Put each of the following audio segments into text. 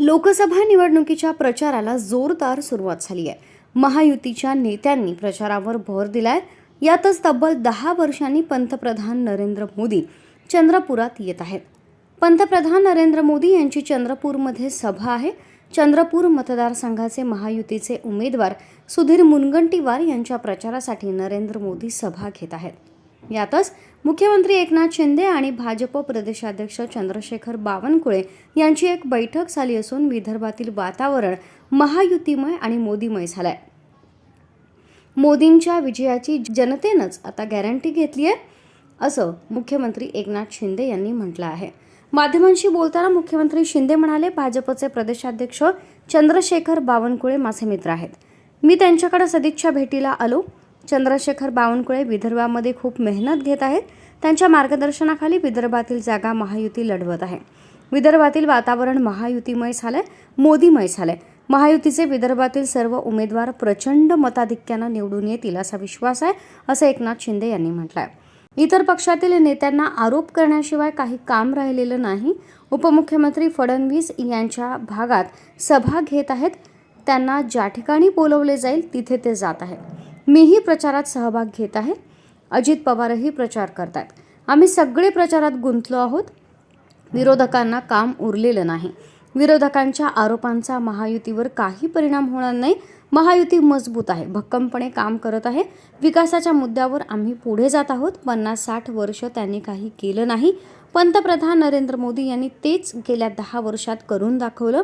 लोकसभा निवडणुकीच्या प्रचाराला जोरदार सुरुवात झाली आहे. महायुतीच्या नेत्यांनी प्रचारावर भर दिलाय. यातच तब्बल दहा वर्षांनी पंतप्रधान नरेंद्र मोदी चंद्रपुरात येत आहेत. पंतप्रधान नरेंद्र मोदी यांची चंद्रपूरमध्ये सभा आहे. चंद्रपूर मतदारसंघाचे महायुतीचे उमेदवार सुधीर मुनगंटीवार यांच्या प्रचारासाठी नरेंद्र मोदी सभा घेत आहेत. यातच मुख्यमंत्री एकनाथ शिंदे आणि भाजप प्रदेशाध्यक्ष चंद्रशेखर बावनकुळे यांची एक बैठक झाली असून विदर्भातील वातावरण महायुतीमय आणि मोदीमय झालंय. मोदींच्या विजयाची जनतेनंच आता गॅरंटी घेतली आहे असं मुख्यमंत्री एकनाथ शिंदे यांनी म्हटलं आहे. माध्यमांशी बोलताना मुख्यमंत्री शिंदे म्हणाले भाजपचे प्रदेशाध्यक्ष चंद्रशेखर बावनकुळे माझे मित्र आहेत. मी त्यांच्याकडे सदिच्छा भेटीला आलो. चंद्रशेखर बावनकुळे विदर्भामध्ये खूप मेहनत घेत आहेत. त्यांच्या मार्गदर्शनाखाली विदर्भातील जागा महायुती लढवत आहे. विदर्भातील वातावरण महायुतीमय झालंय मोदीमय झालंय. महायुतीचे विदर्भातील सर्व उमेदवार प्रचंड मताधिक्यानं निवडून येतील असा विश्वास आहे असं एकनाथ शिंदे यांनी म्हटलंय. इतर पक्षातील नेत्यांना आरोप करण्याशिवाय काही काम राहिलेलं नाही. उपमुख्यमंत्री फडणवीस यांच्या भागात सभा घेत आहेत. त्यांना ज्या ठिकाणी बोलवले जाईल तिथे ते जात आहेत. मीही प्रचारात सहभाग घेत आहे. अजित पवारही प्रचार करतात आम्ही सगळे प्रचारात गुंतलो आहोत. विरोधकांना काम उरलेलं नाही. विरोधकांच्या आरोपांचा महायुतीवर काही परिणाम होणार नाही. महायुती मजबूत आहे. भक्कमपणे काम करत आहे. विकासाच्या मुद्द्यावर आम्ही पुढे जात आहोत. पन्नास साठ वर्ष त्यांनी काही केलं नाही. पंतप्रधान नरेंद्र मोदी यांनी तेच गेल्या दहा वर्षात करून दाखवलं.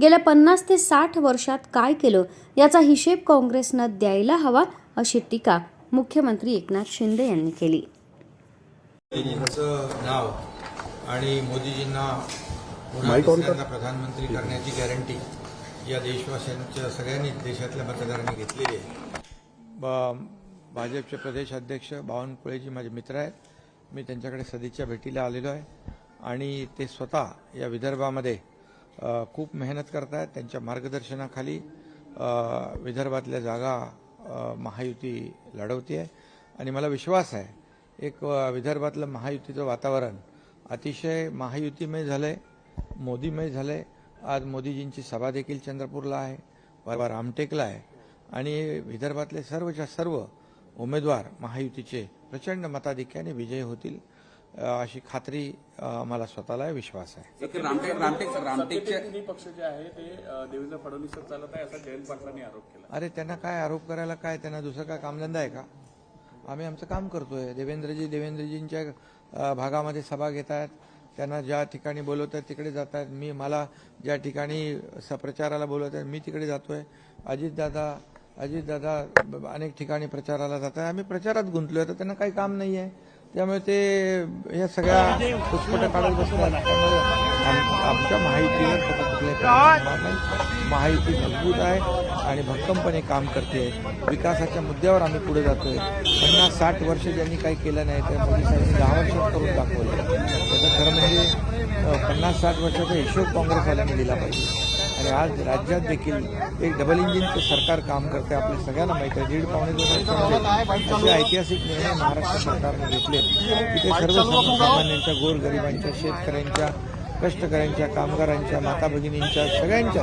गेल्या पन्नास ते साठ वर्षात काय केलं याचा हिशेब काँग्रेसनं द्यायला हवा. अशी टीका मुख्यमंत्री एकनाथ शिंदे यांनी केली. नाव आणि मोदीजींना प्रधानमंत्री करण्याची गॅरंटी या देशवासियांच्या सगळ्यांनी देशातल्या मतदारांनी घेतलेली आहे. ब- भाजपचे प्रदेश अध्यक्ष बावनकुळेजी माझे मित्र आहेत. मी त्यांच्याकडे सदिच्छा भेटीला आलेलो आहे. आणि ते स्वतः या विदर्भामध्ये खूप मेहनत करत आहेत त्यांच्या मार्गदर्शनाखाली विदर्भातल्या जागा महायुती लढवते आहे आणि मला विश्वास आहे एक विदर्भातलं महायुतीचं वातावरण अतिशय महायुतीमय झालंय मोदीमय झालंय. आज मोदीजींची सभा देखील चंद्रपूरला आहे परवा रामटेकला आहे. आणि विदर्भातले सर्वच्या सर्व उमेदवार महायुतीचे प्रचंड मताधिक्याने विजयी होतील. अशी खात्री मला स्वतःला विश्वास आहे. एक रामटेक रामटेक रामटेकच्या तिन्ही पक्ष जे आहे ते अ, देवेंद्र फडणवीसच चालत आहे असा जयंत पाटलांनी आरोप केला. अरे त्यांना काय आरोप करायला काय त्यांना दुसरं काय कामधंदा आहे का? आम्ही आमचं काम करतोय. देवेंद्रजी देवेंद्रजींच्या भागामध्ये सभा घेत आहेत. त्यांना ज्या ठिकाणी बोलवत आहेत तिकडे जात आहेत. मी मला ज्या ठिकाणी स- प्रचाराला बोलवत आहेत मी तिकडे जातोय. अजितदादा अजितदादा अनेक ठिकाणी प्रचाराला जात आहे आम्ही प्रचारात गुंतलोय तर त्यांना काही काम नाही आहे त्यामुळे ते या सगळ्या पुष्पट काढत बसतात त्यामुळे आम- आमच्या माहितीवर त्याचा कुठलाही परिणाम नाही. मजबूत आहे आणि भक्कमपणे काम करते. विकासाच्या मुद्द्यावर आम्ही पुढे जातोय. पन्नास साठ वर्ष ज्यांनी काही केलं नाही त्या मोदी साहेबांनी दहा वर्षात करून दाखवलं. त्याचं खरं म्हणजे पन्नास साठ वर्षाचा हिशोब काँग्रेसवाल्यांनी दिला पाहिजे. आणि आज राज्यात देखील एक डबल इंजिनचं सरकार काम करते आपल्या सगळ्यांना माहिती आहे. दीड पावणे दोन वर्षामध्ये असे ऐतिहासिक निर्णय महाराष्ट्र सरकारने घेतले. की ते सर्व सर्वसामान्यांच्या गोरगरिबांच्या शेतकऱ्यांच्या कष्टकऱ्यांच्या कामगारांच्या माता भगिनींच्या सगळ्यांच्या